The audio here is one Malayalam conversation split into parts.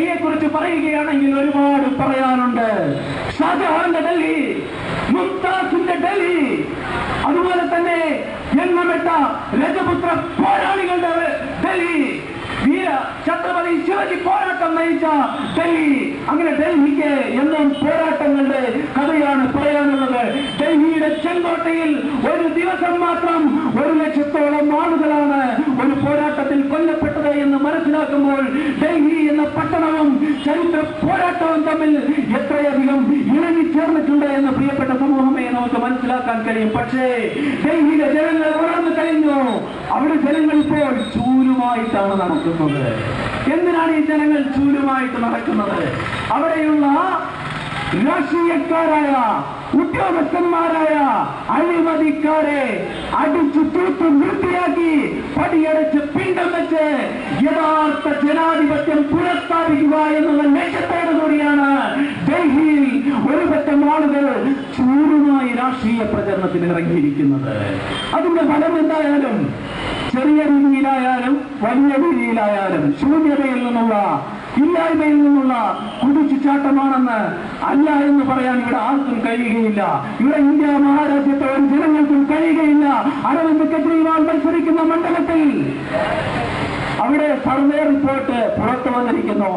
ഡൽഹിയെ കുറിച്ച് പറയുകയാണെങ്കിൽ ഒരുപാട് പറയാനുണ്ട്. ഷാജഹാന്റെ ഡൽഹി മുംതാസിന്റെ ഡൽഹി. അതുപോലെ തന്നെ എണ്ണമിട്ട രജപുത്ര പോരാളികളുടെ ഡൽഹി. വീര ഛത്രപതി ശിവജി പോരാട്ടം നയിച്ച ഡൽഹി. അങ്ങനെ ഡൽഹിക്ക് എന്നും പോരാട്ടങ്ങളുടെ കഥയാണ് പറയാനുള്ളത്. ഡൽഹിയുടെ ചെങ്കോട്ടയിൽ ഒരു ദിവസം മാത്രം ഒരു ലക്ഷത്തോളം ആളുകളാണ് ഒരു പോരാട്ടത്തിൽ കൊല്ലപ്പെട്ടത് എന്ന് മനസ്സിലാക്കുമ്പോൾ ഡൽഹി എന്ന പട്ടണവും ചരിത്ര പോരാട്ടവും തമ്മിൽ എത്രയധികം ഇണങ്ങിച്ചേർന്നിട്ടുണ്ട് എന്ന് പ്രിയപ്പെട്ട സമൂഹമേ നമുക്ക് മനസ്സിലാക്കാൻ കഴിയും. പക്ഷേ ഡൽഹിയിലെ ജനങ്ങൾ ഉണർന്നു കഴിഞ്ഞു. അവിടെ ജനങ്ങൾ ഇപ്പോൾ ചൂലുമായിട്ടാണ് നടക്കുന്നത്. എന്തിനാണ് ഈ ജനങ്ങൾ ചൂലുമായിട്ട് നടക്കുന്നത്? അവിടെയുള്ള രാഷ്ട്രീയക്കാരായ ഉദ്യോഗസ്ഥന്മാരായ അഴിമതിക്കാരെ അടിച്ചു തൂത്തു വൃത്തിയാക്കി പടിയടച്ച് പിണ്ടം വെച്ച് യഥാർത്ഥ ജനാധിപത്യം പുനഃസ്ഥാപിക്കുക എന്നുള്ള ലക്ഷ്യത്തോടു കൂടിയാണ് ഡൽഹിയിൽ ഒരു പറ്റം ആളുകൾ ചൂടുമായി രാഷ്ട്രീയ പ്രചരണത്തിന് ഇറങ്ങിയിരിക്കുന്നത്. അതിന്റെ ഫലം എന്തായാലും ചെറിയ രീതിയിലായാലും വലിയ രീതിയിലായാലും ശൂന്യതയിൽ നിന്നുള്ള ഇല്ലായ്മയിൽ നിന്നുള്ള കുതിച്ചുചാട്ടമാണെന്ന് അല്ല എന്ന് പറയാൻ ഇവിടെ ആർക്കും കഴിയുകയില്ല. ഇവിടെ ഇന്ത്യ മഹാരാജ്യത്തെ ഒരു ജനങ്ങൾക്കും കഴിയുകയില്ല. അരവിന്ദ് കെജ്രിവാൾ മത്സരിക്കുന്ന മണ്ഡലത്തിൽ. അവിടെ സർവേ റിപ്പോർട്ട് പുറത്തു വന്നിരിക്കുന്നു.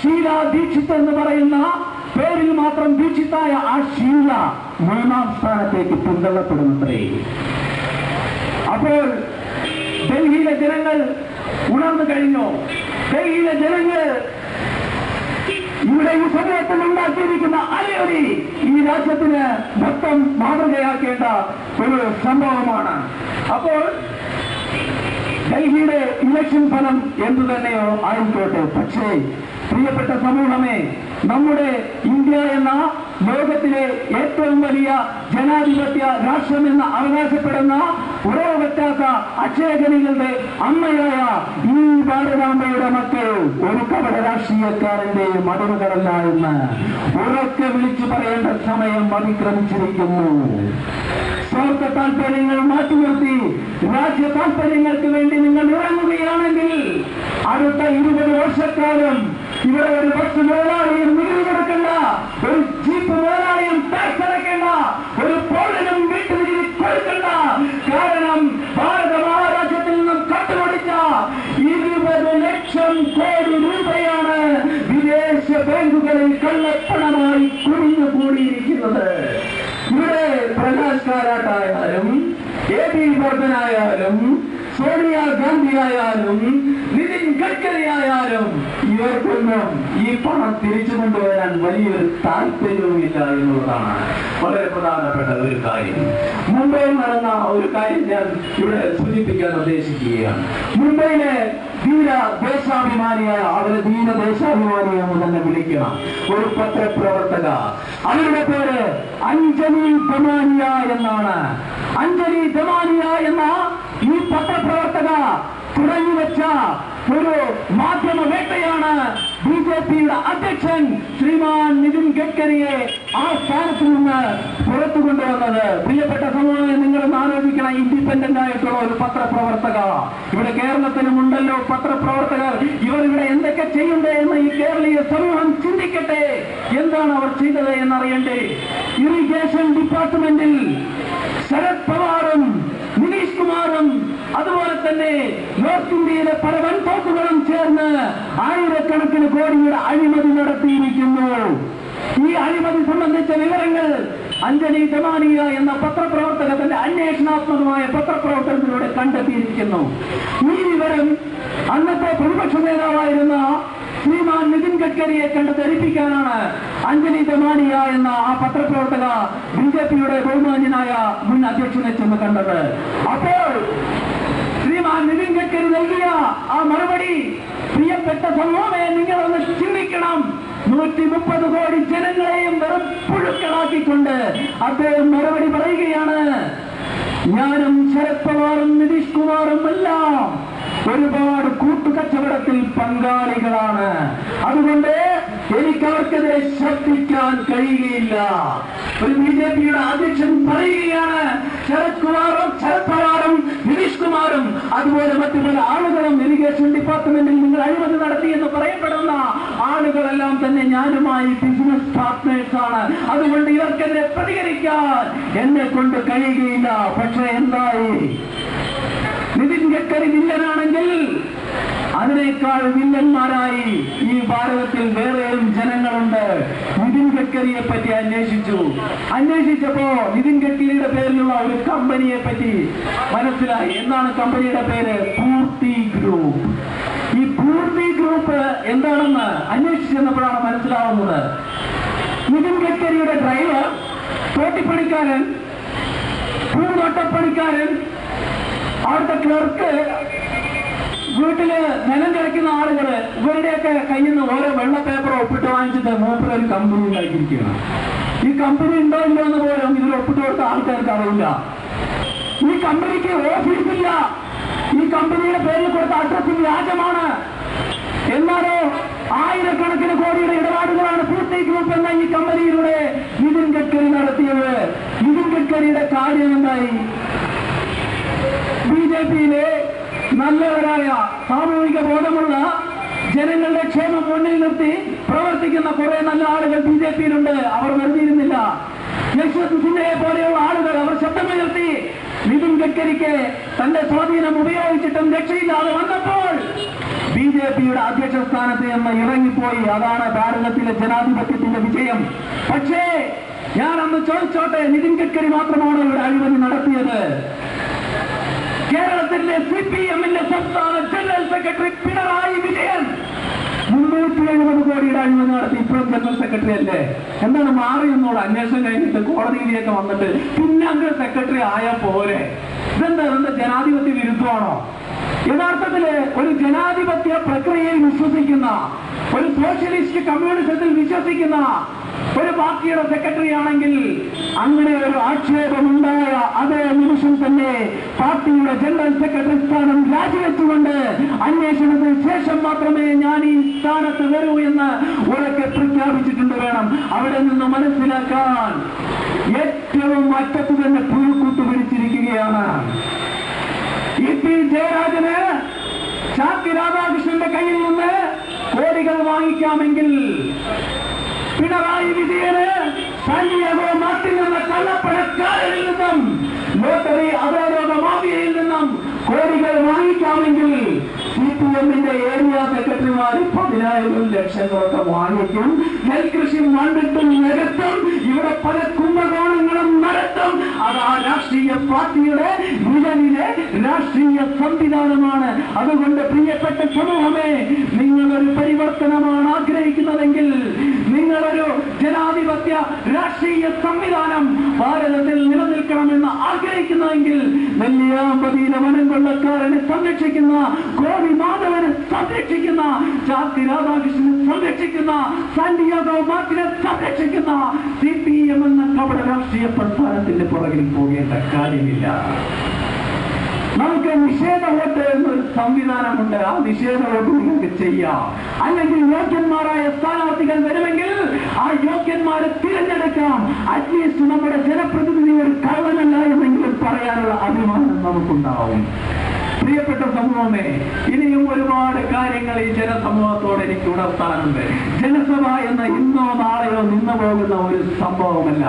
ഷീല ദീക്ഷിത് എന്ന് പറയുന്ന പേരിൽ മാത്രം ദീക്ഷിതായ ആ ഷീല മൂന്നാം സ്ഥാനത്തേക്ക് പിന്തള്ളപ്പെടുന്നത്രേ. അപ്പോൾ ഡൽഹിയിലെ ജനങ്ങൾ ഉണർന്നു കഴിഞ്ഞു. ഡൽഹിയിലെ ജനങ്ങൾ ഇവിടെ ഈ സമൂഹത്തിൽ ഉണ്ടാക്കിയിരിക്കുന്ന അലയൊലി ഈ രാജ്യത്തിന് മൊത്തം മാതൃകയാക്കേണ്ട ഒരു സംഭവമാണ്. അപ്പോൾ ഡൽഹിയുടെ ഇലക്ഷൻ ഫലം എന്തു തന്നെയോ ആയിക്കോട്ടെ. പക്ഷേ പ്രിയപ്പെട്ട സമൂഹമേ നമ്മുടെ ഇന്ത്യ എന്ന ലോകത്തിലെ ഏറ്റവും വലിയ ജനാധിപത്യ രാഷ്ട്രമെന്ന് അവകാശപ്പെടുന്ന ഉറവ് പറ്റാത്ത അക്ഷയഖനികളുടെ അമ്മയായ ഈ ഭാരതാംബയുടെ മക്കൾ ഒരു കപട രാഷ്ട്രീയക്കാരന്റെ മടവുകളല്ല എന്ന് ഉറക്കെ വിളിച്ചു പറയേണ്ട സമയം അതിക്രമിച്ചിരിക്കുന്നു. സ്വാർത്ഥ താല്പര്യങ്ങൾ മാറ്റിനിർത്തി രാജ്യ താല്പര്യങ്ങൾക്ക് വേണ്ടി നിങ്ങൾ ഇറങ്ങുകയാണെങ്കിൽ അടുത്ത ഇരുപത് വർഷക്കാലം ഇവിടെ ഒരു ബസ് മേലാളിയും നികുതി കൊടുക്കണ്ട. ഒരു ജീപ്പ് മേലാളിയും ടാക്സ് അടയ്ക്കേണ്ട ഒരു പൗരനും വീട്ടുനികുതി കൊടുക്കണ്ട. കാരണം ഭാരത മഹാരാജ്യത്തിൽ നിന്നും കട്ടുപിടിച്ച ഇരുപത് ലക്ഷം കോടി രൂപയാണ് വിദേശ ബാങ്കുകളിൽ കള്ളപ്പണമായി കുടിഞ്ഞുകൂടിയിരിക്കുന്നത് ഇവിടെ പ്രകാശ് കാരാട്ടായാലും എ പി വർദ്ധനായാലും സോണിയ ഗാന്ധി ആയാലും നിതിൻ ഗഡ്കരി ആയാലും ഇവർക്കൊന്നും ഈ പണം തിരിച്ചു കൊണ്ടുവരാൻ വലിയൊരു താല്പര്യവുമില്ല എന്നുള്ളതാണ് വളരെ പ്രധാനപ്പെട്ട ഒരു കാര്യം. മുംബൈയിൽ നടന്ന ഒരു കാര്യം ഞാൻ ഇവിടെ സൂചിപ്പിക്കാൻ ഉദ്ദേശിക്കുകയാണ്. മുംബൈയിലെ ധീര ദേശാഭിമാനിയായ അവരെ ധീര ദേശാഭിമാനി എന്ന് തന്നെ വിളിക്കണം. ഒരു പത്രപ്രവർത്തക. അവരുടെ പേര് അഞ്ജലി ദമാനിയ എന്നാണ്. അഞ്ജലി ദമാനിയ എന്ന ഈ പത്രപ്രവർത്തക തുടങ്ങി വെച്ച ഒരു മാധ്യമ വേട്ടയാണ് ബി ജെ പിയുടെ അധ്യക്ഷൻ ശ്രീമാൻ നിതിൻ ഗഡ്കരിയെ ആ സ്ഥാനത്ത് നിന്ന് പുറത്തു കൊണ്ടുവന്നത്. പ്രിയപ്പെട്ട സമൂഹം നിങ്ങൾ ആലോചിക്കണം ഇൻഡിപെൻഡന്റ് ആയിട്ടുള്ള ഒരു പത്രപ്രവർത്തക. ഇവിടെ കേരളത്തിലും ഉണ്ടല്ലോ പത്രപ്രവർത്തകർ. ഇവർ ഇവിടെ എന്തൊക്കെ ചെയ്യണ്ടേ എന്ന് ഈ കേരളീയ സമൂഹം ചിന്തിക്കട്ടെ. എന്താണ് അവർ ചെയ്തത് എന്നറിയണ്ടേ? ഇറിഗേഷൻ ഡിപ്പാർട്ട്മെന്റിൽ ശരത് പവാറും നിതീഷ് കുമാറും അതുപോലെ തന്നെ നോർത്ത് ഇന്ത്യയിലെ പല വൻതോക്കുകളും ചേർന്ന് ആയിരക്കണക്കിന് കോടിയുടെ അഴിമതി നടത്തിയിരിക്കുന്നു. ഈ അഴിമതി സംബന്ധിച്ച വിവരങ്ങൾ അഞ്ജലി ജമാനിയ എന്ന പത്രപ്രവർത്തകത്തിന്റെ അന്വേഷണാത്മകമായ പത്രപ്രവർത്തനത്തിലൂടെ കണ്ടെത്തിയിരിക്കുന്നു. ഈ വിവരം അന്നത്തെ പ്രതിപക്ഷ നേതാവായിരുന്ന ശ്രീമാൻ നിതിൻ ഗഡ്കരിയെ കണ്ട് ധരിപ്പിക്കാനാണ് അഞ്ജലി ദമാനിയ എന്ന ആ പത്രപ്രവർത്തക ബി ജെ പിയുടെ ബഹുമാന്യനായ മുൻ അധ്യക്ഷനെ ചെന്ന് കണ്ടത്. അപ്പോൾ ശ്രീമാൻ നിതിൻ ഗഡ്കരി നൽകിയ ആ മറുപടി പ്രിയപ്പെട്ട സമൂഹമേ നിങ്ങളൊന്ന് ചിന്തിക്കണം. നൂറ്റി മുപ്പത് കോടി ജനങ്ങളെയും വെറും പുഴുക്കളാക്കിക്കൊണ്ട് അദ്ദേഹം മറുപടി പറയുകയാണ്. ഞാനും ശരത് പവാറും നിതീഷ് കുമാറും എല്ലാം ഒരുപാട് കൂട്ടുകച്ചവടത്തിൽ പങ്കാളികളാണ്. അതുകൊണ്ട് എനിക്ക് അവർക്കെതിരെ ശബ്ദിക്കാൻ കഴിയുകയില്ല. ഒരു ബി ജെ പിയുടെ അധ്യക്ഷൻ പറയുകയാണ് ശരത് കുമാറും ശരത് പവാറും നിതീഷ് കുമാറും അതുപോലെ മറ്റു പല ആളുകളും ഇറിഗേഷൻ ഡിപ്പാർട്ട്മെന്റിൽ നിങ്ങൾ അഴിമതി നടത്തി എന്ന് പറയപ്പെടുന്ന ആളുകളെല്ലാം തന്നെ ഞാനുമായി ബിസിനസ് പാർട്ട്നേഴ്സ് ആണ്. അതുകൊണ്ട് ഇവർക്കെതിരെ പ്രതികരിക്കാൻ എന്നെ കൊണ്ട് കഴിയുകയില്ല. പക്ഷേ എന്തായി? നിതിൻ ഗഡ്കരി വില്ലനാണെങ്കിൽ അതിനേക്കാൾ വില്ലന്മാരായി ഈ ഭാരതത്തിൽ വേറെയും ജനങ്ങളുണ്ട്. നിതിൻ ഗഡ്കരിയെ പറ്റി അന്വേഷിച്ചു. അന്വേഷിച്ചപ്പോ നിതിൻ ഗഡ്കരിയുടെ പേരിലുള്ള ഒരു കമ്പനിയെ പറ്റി മനസ്സിലായി. എന്താണ് കമ്പനിയുടെ പേര്? പൂർത്തി ഗ്രൂപ്പ്. ഈ പൂർത്തി ഗ്രൂപ്പ് എന്താണെന്ന് അന്വേഷിച്ചെന്നപ്പോഴാണ് മനസ്സിലാവുന്നത്. നിതിൻ ഗഡ്കരിയുടെ ഡ്രൈവർ തോട്ടിപ്പണിക്കാരൻ പൂന്തോട്ടപ്പണിക്കാരൻ അവിടുത്തെ ക്ലർക്ക് വീട്ടിൽ നിലം കിടക്കുന്ന ആളുകൾ ഇവരുടെയൊക്കെ കയ്യിൽ നിന്ന് ഓരോ വെള്ള പേപ്പറോ ഒപ്പിട്ട് വാങ്ങിച്ചിട്ട് മൂപ്പർ ഒരു കമ്പനി ഉണ്ടാക്കിയിരിക്കുകയാണ്. ഈ കമ്പനി ഉണ്ടോ ഇല്ലോ എന്ന് പോലും ഇതിൽ ഒപ്പിട്ട് കൊടുത്ത ആൾക്കാർക്ക് അറിയില്ല. ഈ കമ്പനിക്ക് ഓഫീസ് ഇല്ല. ഈ കമ്പനിയുടെ പേരിൽ കൊടുത്ത അഡ്രസ് വ്യാജമാണ്. എന്നാലോ ആയിരക്കണക്കിന് കോടിയുടെ ഇടപാടുകളാണ് പൂർത്തി ഗ്രൂപ്പ് എന്ന ഈ കമ്പനിയിലൂടെ നിതിൻ ഗഡ്കരി നടത്തിയത്. നിതിൻ ഗഡ്കരിയുടെ കാര്യം എന്തായി? ബി ജെ പിയിലെ നല്ലവരായ സാമൂഹിക ബോധമുള്ള ജനങ്ങളുടെ ക്ഷേമം മുന്നിൽ നിർത്തി പ്രവർത്തിക്കുന്ന കുറെ നല്ല ആളുകൾ ബി ജെ പിയിലുണ്ട്. അവർ വരുന്നിരുന്നില്ല. യശ്വന്ത് സിൻഹയെ പോലെയുള്ള ആളുകൾ അവർ ശബ്ദമുയർത്തി നിതിൻ ഗഡ്കരിക്ക് തന്റെ സ്വാധീനം ഉപയോഗിച്ചിട്ടും രക്ഷയില്ലാതെ വന്നപ്പോൾ ബി ജെ പിയുടെ അധ്യക്ഷ സ്ഥാനത്ത് നിന്ന് ഇറങ്ങിപ്പോയി. അതാണ് ഭാരതത്തിലെ ജനാധിപത്യത്തിന്റെ വിജയം. പക്ഷേ ഞാൻ അന്ന് ചോദിച്ചോട്ടെ നിതിൻ ഗഡ്കരി മാത്രമാണ് ഇവിടെ അഴിമതി നടത്തിയത്? കേരളത്തിന്റെ സി പി എമ്മിന്റെ സംസ്ഥാന ജനറൽ സെക്രട്ടറി പിണറായി വിജയൻ മുന്നൂറ്റി എഴുപത് കോടിയുടെ അഴിമതി നടത്തി. ഇപ്പോഴും ജനറൽ സെക്രട്ടറി അല്ലേ? എന്താണ് മാറി എന്നോട് അന്വേഷണം കഴിഞ്ഞിട്ട് കോടതിയിലേക്ക് വന്നിട്ട് പിന്നെ അങ്ങ് സെക്രട്ടറി ആയ പോലെ ഇതെന്താ? ഇതെന്താ ജനാധിപത്യ വിരുദ്ധമാണോ? യഥാർത്ഥത്തിൽ ഒരു ജനാധിപത്യ പ്രക്രിയയിൽ വിശ്വസിക്കുന്ന ഒരു സോഷ്യലിസ്റ്റ് കമ്മ്യൂണിസത്തിൽ വിശ്വസിക്കുന്ന ഒരു പാർട്ടിയുടെ സെക്രട്ടറി ആണെങ്കിൽ അങ്ങനെ ഒരു ആക്ഷേപമുണ്ടായ അതേ നിമിഷം തന്നെ പാർട്ടിയുടെ ജനറൽ സെക്രട്ടറി സ്ഥാനം രാജിവെച്ചുകൊണ്ട് അന്വേഷണത്തിന് ശേഷം മാത്രമേ ഞാൻ ഈ സ്ഥാനത്ത് വരൂ എന്ന് ഉറക്കെ പ്രഖ്യാപിച്ചിട്ടുണ്ട് വേണം അവിടെ നിന്ന് മനസ്സിലാക്കാൻ. ഏറ്റവും അറ്റത്ത് തന്നെ പുഴുക്കൂട്ട് പിടിച്ചിരിക്കുകയാണ് ഇ പി ജയരാജന് ശാന്തി രാധാകൃഷ്ണന്റെ കയ്യിൽ നിന്ന് കോടികൾ വാങ്ങിക്കാമെങ്കിൽ പിണറായി വിജയന് സാന്റിയാഗോ മാർട്ടിൻ എന്ന കള്ളപ്പണക്കാരിൽ നിന്നും ലോട്ടറി അധോലോക മാഫിയയിൽ നിന്നും കോടികൾ വാങ്ങിക്കാമെങ്കിൽ സി പി എമ്മിന്റെ ഏരിയ സെക്രട്ടറിമാർ പതിനായിരം ലക്ഷങ്ങളൊക്കെ വാങ്ങിക്കും. നെൽകൃഷി മണ്ണിട്ടും നിരത്തും ഇവിടെ പല കുംഭകോണങ്ങളും നടത്തും. അത് ആ രാഷ്ട്രീയ പാർട്ടിയുടെ നിലവിലെ രാഷ്ട്രീയ സംവിധാനമാണ്. അതുകൊണ്ട് പ്രിയപ്പെട്ട സമൂഹമേ നിങ്ങളൊരു പരിവർത്തനമാണ് ആഗ്രഹിക്കുന്നതെങ്കിൽ നിങ്ങളൊരു ജനാധിപത്യ രാഷ്ട്രീയ സംവിധാനം ഭാരതത്തിൽ നിലനിൽക്കണമെന്ന് ആഗ്രഹിക്കുന്നതെങ്കിൽ നെല്ലിയാമ്പതിയിലെ വനം കൊള്ളക്കാരനെ സംരക്ഷിക്കുന്ന മാധവനെ സംരക്ഷിക്കുന്ന ചാത്തി രാധാകൃഷ്ണനെ സംരക്ഷിക്കുന്ന സാന്റിയാഗോ മാർട്ടിനെ സംരക്ഷിക്കുന്ന സി പി എം എന്ന കപട രാഷ്ട്രീയ പ്രസ്ഥാനത്തിന്റെ പുറകിൽ പോകേണ്ട കാര്യമില്ല. നമുക്ക് നിഷേധ വോട്ട് എന്നൊരു സംവിധാനമുണ്ട്. ആ നിഷേധ വോട്ട് നിങ്ങൾക്ക് ചെയ്യാം. അല്ലെങ്കിൽ യോഗ്യന്മാരായ സ്ഥാനാർത്ഥികൾ വരുമെങ്കിൽ ആ യോഗ്യന്മാരെ തിരഞ്ഞെടുക്കാം. അറ്റ്ലീസ്റ്റ് നമ്മുടെ ജനപ്രതിനിധി ഒരു കള്ളനല്ല എന്നെങ്കിലും പറയാനുള്ള അഭിമാനം നമുക്കുണ്ടാവും. പ്രിയപ്പെട്ട സമൂഹമേ ഇനിയും ഒരുപാട് കാര്യങ്ങൾ ഈ ജനസമൂഹത്തോട് എനിക്ക് ഉണർത്താനുണ്ട്. ജനസഭ എന്ന ഇന്നോ നാളെയോ നിന്നു പോകുന്ന ഒരു സംഭവമല്ല.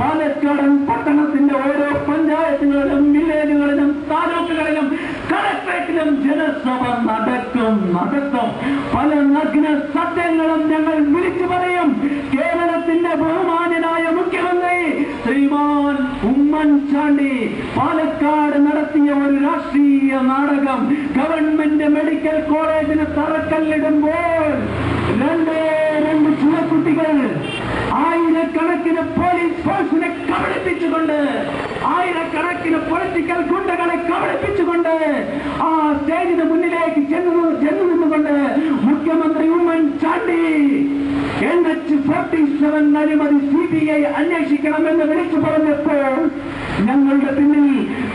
പാലക്കാടൻ പട്ടണത്തിന്റെ ഓരോ പഞ്ചായത്തുകളിലും വില്ലേജുകളിലും താലൂക്കുകളിലും കളക്ടറേറ്റിലും ജനസഭ നടക്കും നടക്കും. പല നഗ്ന സത്യങ്ങളും ഞങ്ങൾ വിളിച്ചു പറയും. കേരളത്തിന്റെ ബഹുമാന്യനായ ഉമ്മൻചാണ്ടി പാലക്കാട് നടത്തിയ ഒരു രാഷ്ട്രീയ നാടകം. ഗവൺമെന്റ് മെഡിക്കൽ കോളേജിന് തറക്കല്ലിടുമ്പോൾ രണ്ടേ രണ്ട് ചുവക്കുട്ടികൾ ആയിരക്കണക്കിന് പോലീസ് ഫോഴ്സിനെ കബളിപ്പിച്ചുകൊണ്ട് ആയിരക്കണക്കിന് പൊളിറ്റിക്കൽ ഗുണ്ടകളെ കബളിപ്പിച്ചുകൊണ്ട് ആ സ്റ്റേജിന് മുന്നിലേക്ക് ചെന്നു ചെന്നു നിന്നുകൊണ്ട് മുഖ്യമന്ത്രി Oommen Chandy N H forty seven അഴിമതി സി ബി ഐ അന്വേഷിക്കണമെന്ന് വിളിച്ചു പറഞ്ഞപ്പോൾ ഞങ്ങളുടെ പിന്നിൽ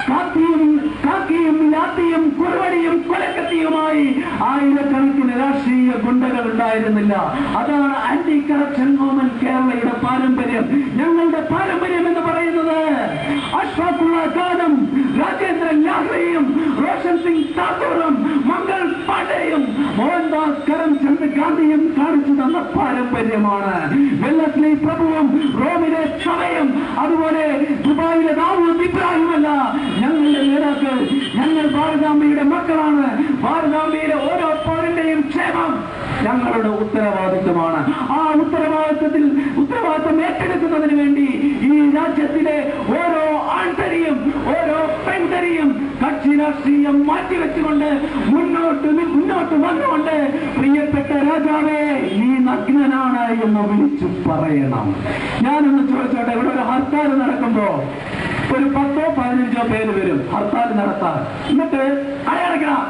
കാക്കിയും കാക്കിയും കത്തിയും കുറുവടിയും കൊലക്കത്തിയുമായി ആയിരക്കണക്കിന് രാഷ്ട്രീയ ഗുണ്ടകൾ ഉണ്ടായിരുന്നില്ല. അതാണ് ആന്റി കറപ്ഷൻ മൂവ്മെന്റ് കേരളയുടെ പാരമ്പര്യം. ഞങ്ങളുടെ പാരമ്പര്യം എന്ന് പറയുന്നത് അഷ്ഫാഖുള്ള ഖാനും രാജേന്ദ്രൻ ലാഹ്രിയും റോഷൻ സിംഗ് താക്കൂറും മംഗൾ പാണ്ഡെയും മോഹൻദാസ് കരംചന്ദ് ഗാന്ധിയും കാണിച്ചു തന്ന പാരമ്പര്യമാണ് വെല്ലസ്ലി പ്രഭുവും റോമിലെ സഭയും അതുപോലെ ദുബായിലെ ദാവൂദ് ഇബ്രാഹിമല്ല ഞങ്ങളുടെ നേതാക്കൾ ഞങ്ങൾ ഭാരതാംബയുടെ മക്കളാണ് ഭാരതാംബയിലെ ഓരോ പൗരന്റെയും ക്ഷേമം ഞങ്ങളുടെ ഉത്തരവാദിത്വമാണ്. ആ ഉത്തരവാദിത്വത്തിൽ ഉത്തരവാദിത്വം ഏറ്റെടുക്കുന്നതിന് വേണ്ടി ഈ രാജ്യത്തിലെ ഓരോ ആൺതരിയും ഓരോ പെൺതരിയും കക്ഷി രാഷ്ട്രീയം മാറ്റിവെച്ചുകൊണ്ട് മുന്നോട്ട് മുന്നോട്ട് വന്നുകൊണ്ട് പ്രിയപ്പെട്ട രാജാവേ നീ നഗ്നനാണ് എന്ന് വിളിച്ചു പറയണം. ഞാനൊന്ന് ചോദിച്ചോട്ടെ ഇവിടെ ഒരു ഹർത്താൽ നടക്കുമ്പോ ഒരു പത്തോ പതിനഞ്ചോ പേര് വരും. ഹർത്താൽ നടത്താൻ. എന്നിട്ട് അടയടക്കണം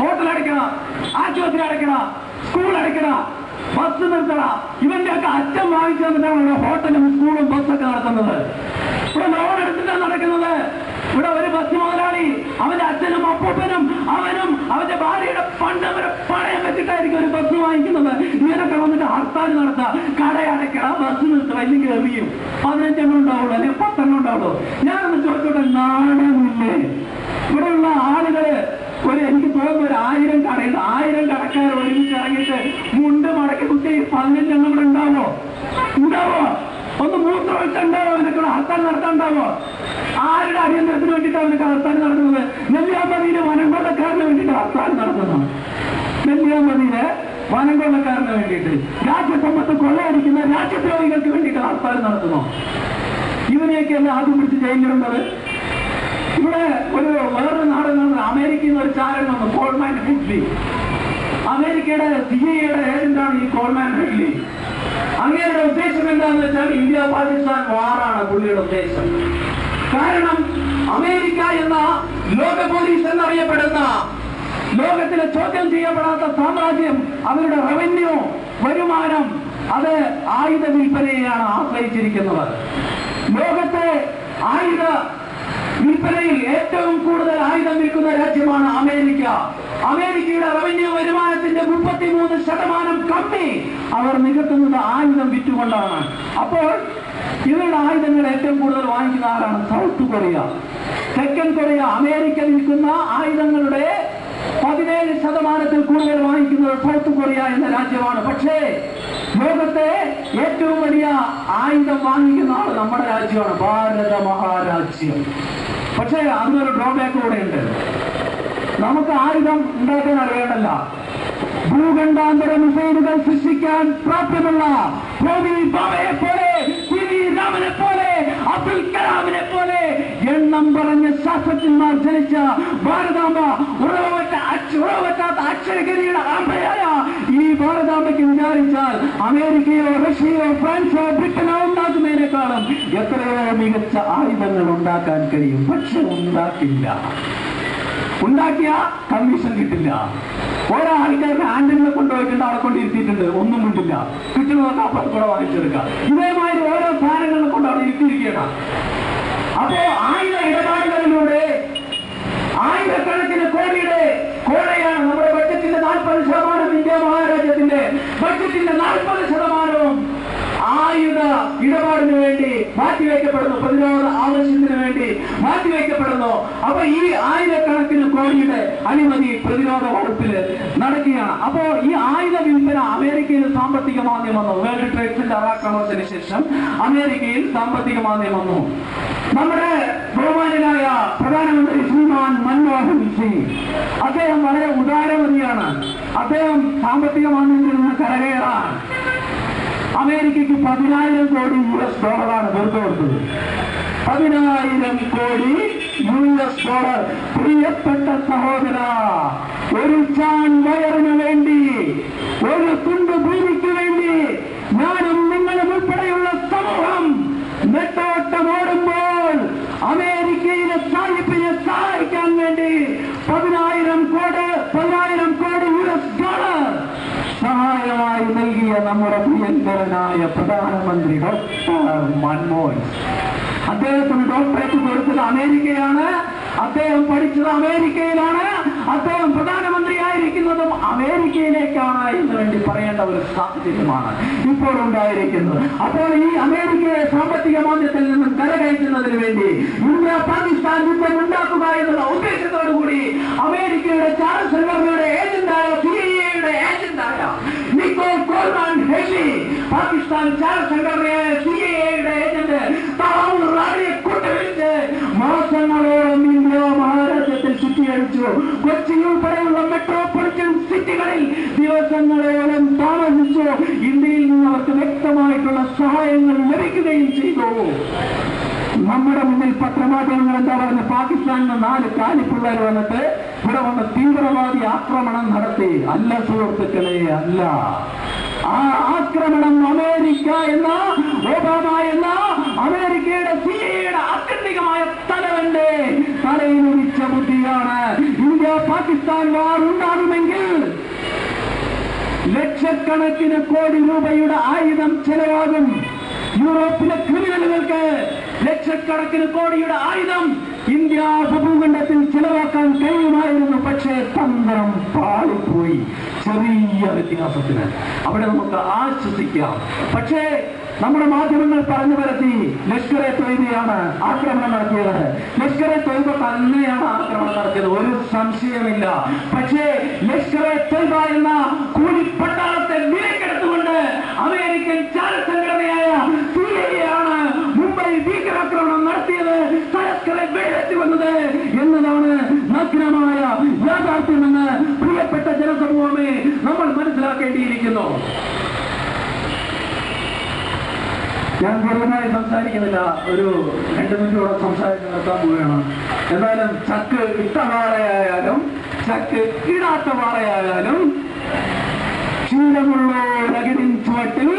ഹോട്ടൽ അടയ്ക്കണം ആശുപത്രി അടയ്ക്കണം. സ്കൂൾ അടയ്ക്കണം ബസ് നിർത്തണം ഇവന്റെ ഒക്കെ അച്ഛൻ വാങ്ങിച്ചു തന്നിട്ടാണ് ഹോട്ടലും സ്കൂളും ബസ്സൊക്കെ നടത്തുന്നത്. ഇവിടെ ലോൺ എടുത്തിട്ടാണ് നടക്കുന്നത്. ഇവിടെ ഒരു ബസ് മുതലാളി അവന്റെ അച്ഛനും അപ്പൂപ്പനും അവനും അവന്റെ ഭാര്യയുടെ പണ്ട് അവരെ പണയം വെച്ചിട്ടായിരിക്കും ഒരു ബസ് വാങ്ങിക്കുന്നത്. ഇങ്ങനൊക്കെ വന്നിട്ട് ഹർത്താൽ നടത്താം. കടയടയ്ക്കണം ബസ് നിർത്തുക ഇല്ലെങ്കിൽ എറിയും പതിനഞ്ചെണ്ണം ഉണ്ടാവുള്ളൂ അല്ലെങ്കിൽ പത്തെണ്ണം ഉണ്ടാവുള്ളൂ. ഞാനൊന്ന് ചോദിച്ചോട്ടെ? നാണമില്ലേ? ഇവിടെയുള്ള ആളുകൾ ഒരു എനിക്ക് തോന്നുന്നു ഒരു ആയിരം കടക്കാർ ഒരുമിച്ച് ഇറങ്ങിയിട്ട് മുണ്ട് മടക്കി കുത്തി പതിനഞ്ചെണ്ണം ഇവിടെ ഉണ്ടാവോ? ഉണ്ടാവോ? ഒന്ന് മൂത്രം വെച്ചുണ്ടാവോ അവനൊക്കെ ഹർത്താൽ നടത്താണ്ടാവോ ആരുടെ അടിയന്തരത്തിന് വേണ്ടിയിട്ട് അവനൊക്കെ ഹർത്താൽ നടത്തുന്നത്? നെല്ലിയാമ്പതിയിലെ വനംകൊള്ളക്കാരന് വേണ്ടിയിട്ട് ഹർത്താൽ നടത്തുന്നു. നെല്ലിയാമ്പതിയിലെ വനംകൊള്ളക്കാരന് വേണ്ടിയിട്ട്. രാജ്യസമ്പത്ത് കൊള്ളയടിക്കുന്ന രാജ്യദ്രോഹികൾക്ക് വേണ്ടിയിട്ട് ഹർത്താൽ നടത്തുന്നു. ഇവനെയൊക്കെയല്ല ആദ്യം പിടിച്ച് ജയിലിടുന്നത് ഇവിടെ ഒരു വേറൊരു നാട് നടന്നത് അമേരിക്കയിൽ നിന്ന് ഒരു ചാരൻ വന്നു കോൾമാൻ ഹെഡ്ലി അമേരിക്കയുടെ സി ഐയുടെ ഏജന്റാണ് ഈ കോൾമാൻ ഹെഡ്ലി അങ്ങയുടെ ഉദ്ദേശം എന്താണെന്ന് വെച്ചാൽ ഇന്ത്യ പാകിസ്ഥാൻ വാറാണ് പുള്ളിയുടെ ഉദ്ദേശം. കാരണം അമേരിക്ക എന്ന ലോക പോലീസ് എന്നറിയപ്പെടുന്ന ലോകത്തിലെ ചോദ്യം ചെയ്യപ്പെടാത്ത സാമ്രാജ്യം അവരുടെ റവന്യൂ വരുമാനം അത് ആയുധ വിൽപ്പനയെയാണ് ആശ്രയിച്ചിരിക്കുന്നത്. ലോകത്തെ ആയുധ വിൽപ്പനയിൽ ഏറ്റവും കൂടുതൽ ആയുധം വിൽക്കുന്ന രാജ്യമാണ് അമേരിക്ക. അമേരിക്കയുടെ റവന്യൂ വരുമാനത്തിന്റെ മുപ്പത്തിമൂന്ന് ശതമാനം കമ്മി അവർ നികത്തുന്നത് ആയുധം വിറ്റുകൊണ്ടാണ്. അപ്പോൾ ഇവരുടെ ആയുധങ്ങൾ ഏറ്റവും കൂടുതൽ വാങ്ങിക്കുന്ന ആരാണ്? South Korea. തെക്കൻ കൊറിയ അമേരിക്ക വിൽക്കുന്ന ആയുധങ്ങളുടെ പതിനേഴ് ശതമാനത്തിൽ കൂടുതൽ വാങ്ങിക്കുന്നത് സൗത്ത് കൊറിയ എന്ന രാജ്യമാണ്. പക്ഷേ ലോകത്തെ ഏറ്റവും വലിയ ആയുധം വാങ്ങിക്കുന്ന ആൾ നമ്മുടെ രാജ്യമാണ്. ഭാരത മഹാരാജ്യം. പക്ഷേ അതിനൊരു ഡ്രോബാക്ക് ഉണ്ട് നമുക്ക് ആയുധം ഉണ്ടാക്കാൻ അറിയണമല്ല ഭൂഖണ്ഡാന്തര മിസൈലുകൾ സൃഷ്ടിക്കാൻ പ്രാപ്യമുള്ള എണ്ണം പറഞ്ഞ ശാസ്ത്രജ്ഞന്മാർ ജനിച്ച ഭാരതാമ്പ ഉറവറ്റ ഉറവറ്റാത്ത അക്ഷരഗിരിയുടെ ആമ്പയായ ഈ ഭാരതാംബയ്ക്ക് വിചാരിച്ചാൽ അമേരിക്കയോ റഷ്യയോ ഫ്രാൻസോ ബ്രിട്ടനോ ഉണ്ടാക്കുന്നതിനേക്കാളും എത്രയോ മികച്ച ആയുധങ്ങൾ ഉണ്ടാക്കാൻ കഴിയും. പക്ഷെ ഉണ്ടാക്കില്ല. ഉണ്ടാക്കിയ കമ്മീഷൻ കിട്ടില്ല. ഓരോ ആൾക്കാരുടെ ആൻഡുകളെ കൊണ്ടുപോയിട്ടുണ്ട് അവിടെ കൊണ്ടിരുത്തിയിട്ടുണ്ട്. ഒന്നും കിട്ടില്ല കിട്ടുന്നതൊക്കെ അപ്പം കൂടെ വാങ്ങിച്ചെടുക്കാം ഇതേമാതിരി ഓരോ സാധനങ്ങളെ കൊണ്ട് അവിടെ ഇരുത്തിയിരിക്കണം അപ്പോ ആയുധ ഇടപാടുകളിലൂടെ ആയിരക്കണക്കിന് കോടിയുടെ കോഴയാണ് നമ്മുടെ ബഡ്ജറ്റിന്റെ നാൽപ്പത് ശതമാനം ഇന്ത്യ മഹാരാജ്യത്തിന്റെ ബഡ്ജറ്റിന്റെ നാൽപ്പത് ശതമാനവും ആയുധ ഇടപാടിന് വേണ്ടി മാറ്റിവെക്കപ്പെടുന്നു. പ്രതിരോധ ആവശ്യത്തിന് വേണ്ടി മാറ്റിവെക്കപ്പെടുന്നു. അപ്പൊ ഈ ആയിരക്കണക്കിന് കോടിയുടെ അനുമതി പ്രതിരോധ വകുപ്പിൽ നടക്കുകയാണ്. അപ്പോ ഈ ആയുധ വിൽപ്പന അമേരിക്കയിൽ സാമ്പത്തിക മാന്ദ്യം വന്നു. വേൾഡ് ട്രേഡ് സെന്റർ ആക്രമണത്തിന് ശേഷം അമേരിക്കയിൽ സാമ്പത്തിക മാന്ദ്യം വന്നു. നമ്മുടെ ബഹുമാനായ പ്രധാനമന്ത്രി ശ്രീമാൻ മൻമോഹൻ സിംഗ്. അദ്ദേഹം വളരെ ഉദാരമതിയാണ്. അദ്ദേഹം സാമ്പത്തിക മാന്ദ്യത്തിൽ നിന്ന് കരകയറാൻ അമേരിക്കയ്ക്ക് പതിനായിരം കോടി യു എസ് ഡോളറാണ് വെറുതെ കൊടുത്തത്. പതിനായിരം കോടി യു എസ് ഡോളർ. പ്രിയപ്പെട്ട സഹോദര ഒരു ചാൻ വയറിന് വേണ്ടി ഒരു തുണ്ട് ഭൂമിക്ക് വേണ്ടി ഞാനും നിങ്ങളും ഉൾപ്പെടെയുള്ള സമൂഹം നെട്ടോട്ടമോടുമ്പോൾ അമേരിക്കയിലെ സാഹിബിനെ സഹായിക്കാൻ വേണ്ടി പതിനായിരം കോടി പതിനായിരം കോടി യു എസ് ഡോളർ സഹായമായി നൽകിയ നമ്മുടെ പ്രിയങ്കരനായ പ്രധാനമന്ത്രി ഡോക്ടർ മൻമോഹൻ. അദ്ദേഹത്തിന് ഡോക്ടറേറ്റ് കൊടുത്തത് അമേരിക്കയാണ്. അദ്ദേഹം പഠിച്ചത് അമേരിക്കയിലാണ്. അദ്ദേഹം പ്രധാനമന്ത്രിയായിരിക്കുന്നതും അമേരിക്കയിലേക്കാണ് എന്ന് വേണ്ടി പറയേണ്ട ഒരു സാഹചര്യമാണ് ഇപ്പോൾ ഉണ്ടായിരിക്കുന്നത്. അപ്പോൾ ഈ അമേരിക്കയെ സാമ്പത്തിക മാന്ദ്യത്തിൽ നിന്നും കരകയറ്റുന്നതിന് വേണ്ടി ഇന്ത്യ പാകിസ്ഥാൻ യുദ്ധം ഉണ്ടാക്കുക എന്നുള്ള ഉദ്ദേശത്തോടു കൂടി അമേരിക്കയുടെ ചാൾസ് സെർവറിയുടെ ഏജന്റായ സി ഐയുടെ ഏജന്റായ നിക്കോ കോൾമാൻ ഹെലി പാകിസ്ഥാൻ ചാൾസ് സംഘടനയായ സി എയുടെ ഏജന്റ് താവൂർ കൊണ്ടുവച്ച് മാസങ്ങളോളം ഇന്ത്യ മഹാരാജ്യത്തിൽ ചുറ്റിയടിച്ചു. കൊച്ചി ഉൾപ്പെടെയുള്ള മെട്രോപൊളിറ്റൻ സിറ്റികളിൽ ദിവസങ്ങളോളം താമസിച്ചു. ഇന്ത്യയിൽ നിന്ന് അവർക്ക് വ്യക്തമായിട്ടുള്ള സഹായങ്ങൾ ലഭിക്കുകയും ചെയ്തു. നമ്മുടെ മുന്നിൽ പത്രമാധ്യമങ്ങൾ എന്താ പറയുന്നത് പാകിസ്ഥാനിലെ നാല് കാലിപ്പിള്ളേർ വന്നിട്ട് ഇവിടെ വന്ന് തീവ്രവാദി ആക്രമണം നടത്തി. അല്ല സുഹൃത്തുക്കളെ അല്ല. ആ ആക്രമണം അമേരിക്ക എന്ന ഒബാമ എന്ന അമേരിക്കയുടെ സി ആത്യന്തികമായ തലവന്റെ തലയിൽ ഉദിച്ച ബുദ്ധിയാണ് ഇന്ത്യ പാകിസ്ഥാൻ വാർ ഉണ്ടാകുമെങ്കിൽ ലക്ഷക്കണക്കിന് കോടി രൂപയുടെ ആയുധം ചെലവാകും. യൂറോപ്പിലെ ക്രിമിനലുകൾക്ക് ലക്ഷക്കണക്കിന് കോടിയുടെ ആയുധം ഇന്ത്യ കഴിയുമായിരുന്നു തന്ത്രം പാളിപ്പോയി. ചെറിയ വ്യത്യാസത്തിന്. അവിടെ നമുക്ക് ആശ്വസിക്കാം. പക്ഷേ നമ്മുടെ മാധ്യമങ്ങൾ പറഞ്ഞു വരുത്തി ലഷ്കറെ തൊയ്ബയാണ് ആക്രമണം നടത്തിയത്. ലഷ്കറെ തൊയ്ബ തന്നെയാണ് ആക്രമണം നടത്തിയത്. ഒരു സംശയമില്ല പക്ഷേ ലഷ്കറെ തൊയ്ബ എന്ന കൂലിപ്പട്ടാളത്തെ വിലക്കെടുത്തുകൊണ്ട് അമേരിക്കൻ ചാര സംഘടനയായ സിഐയാണ് മുംബൈ ഭീകരാക്രമണം നടത്തിയത്. സരസ്കരെ വെടിവെച്ചു വന്നത് എന്നതാണ് നഗ്നമായ യാഥാർത്ഥ്യമെന്ന് പ്രിയപ്പെട്ട ജനസമൂഹമേ നമ്മൾ മനസ്സിലാക്കേണ്ടിയിരിക്കുന്നു. ഞാൻ പൂർണമായി സംസാരിക്കുന്നില്ല. ഒരു രണ്ട് മിനിറ്റോടെ സംസാരിച്ച് നിർത്താൻ പോവുകയാണ്. എന്തായാലും ചക്ക് ഇട്ട പാറയായാലും ചക്ക് ഇടാത്ത വാഴയായാലും ക്ഷീരമുള്ളോരകിടിൻ ചുവട്ടിൽ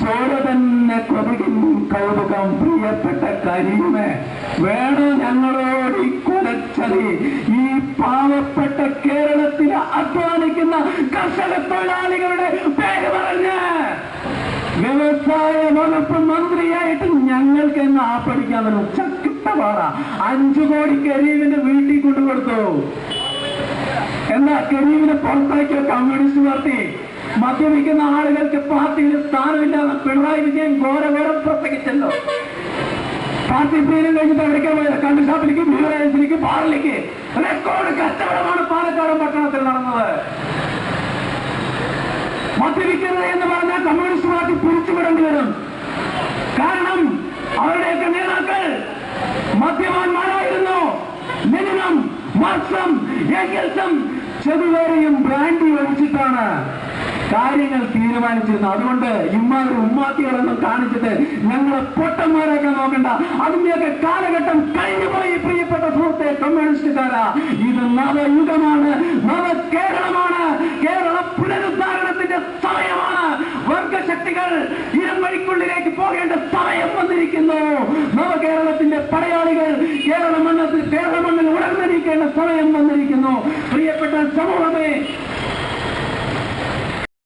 ചോര തന്നെ കൊതുകിൻ കൗതുകം പ്രിയപ്പെട്ട കരീമേ. വേണോ ഞങ്ങളോട് ഈ കുലച്ചത്? ഈ പാവപ്പെട്ട കേരളത്തിൽ അധ്വാനിക്കുന്ന കർഷക തൊഴിലാളികളുടെ പേര് പറഞ്ഞ്. വ്യവസായ വകുപ്പ് മന്ത്രിയായിട്ട് ഞങ്ങൾക്ക് എന്ന് ആപ്പടിക്കാൻ പറ്റും ചക്കിട്ട പാറ. അഞ്ചു കോടി കരീമിന്റെ വീട്ടിൽ കൊണ്ടുകൊടുത്തു. എന്താ കരീമിനെ പുറത്താക്കിയ കമ്മ്യൂണിസ്റ്റ് പാർട്ടി? മദ്യപിക്കുന്ന ആളുകൾക്ക് പാർട്ടിയിൽ സ്ഥാനമില്ലാതെ പിണറായി വിജയൻ ഘോരഘോരം പ്രസംഗിച്ചല്ലോ. പാർട്ടി പേരും കഴിഞ്ഞിട്ട് എവിടേക്കാ പോയത് കണ്ടു ഷാപ്പിലേക്ക് ബീവറേജിലേക്ക് റെക്കോർഡ് കച്ചവടമാണ് പാലക്കാട് പട്ടണത്തിൽ നടന്നത്. മദ്യപിക്കരുത് എന്ന് പറഞ്ഞാൽ കമ്മ്യൂണിസ്റ്റ് പാർട്ടി പിരിച്ചുവിടേണ്ടി വരും. കാരണം അവരുടെയൊക്കെ നേതാക്കൾ മദ്യപാന്മാരായിരുന്നു. മിനിമം മാർക്സം ഏകൽസം ബ്രാൻഡി ഒഴിച്ചിട്ടാണ് കാര്യങ്ങൾ തീരുമാനിച്ചിരുന്നു. അതുകൊണ്ട് ഇമ്മാതിരി ഉമ്മാത്തികളൊന്നും കാണിച്ചിട്ട് ഞങ്ങളെ പൊട്ടന്മാരൊക്കെ നോക്കണ്ട. അതിന്റെയൊക്കെ കാലഘട്ടം കഴിഞ്ഞുപോയി പ്രിയപ്പെട്ട സുഹൃത്തെ കമ്മ്യൂണിസ്റ്റുകാരാ. ഇത് നവയുഗമാണ് നവ കേരളമാണ് കേരള പുനരുദ്ധാരണത്തിന്റെ സമയമാണ്. വർഗശക്തികൾ ഇരമ്പഴിക്കുള്ളിലേക്ക് പോകേണ്ട സമയം വന്നിരിക്കുന്നു. നവകേരളത്തിന്റെ പടയാളികൾ കേരള മണ്ണത്തിൽ കേരള മണ്ണിൽ ഉണർന്നിരിക്കേണ്ട സമയം വന്നിരിക്കുന്നു. പ്രിയപ്പെട്ട സമൂഹമേ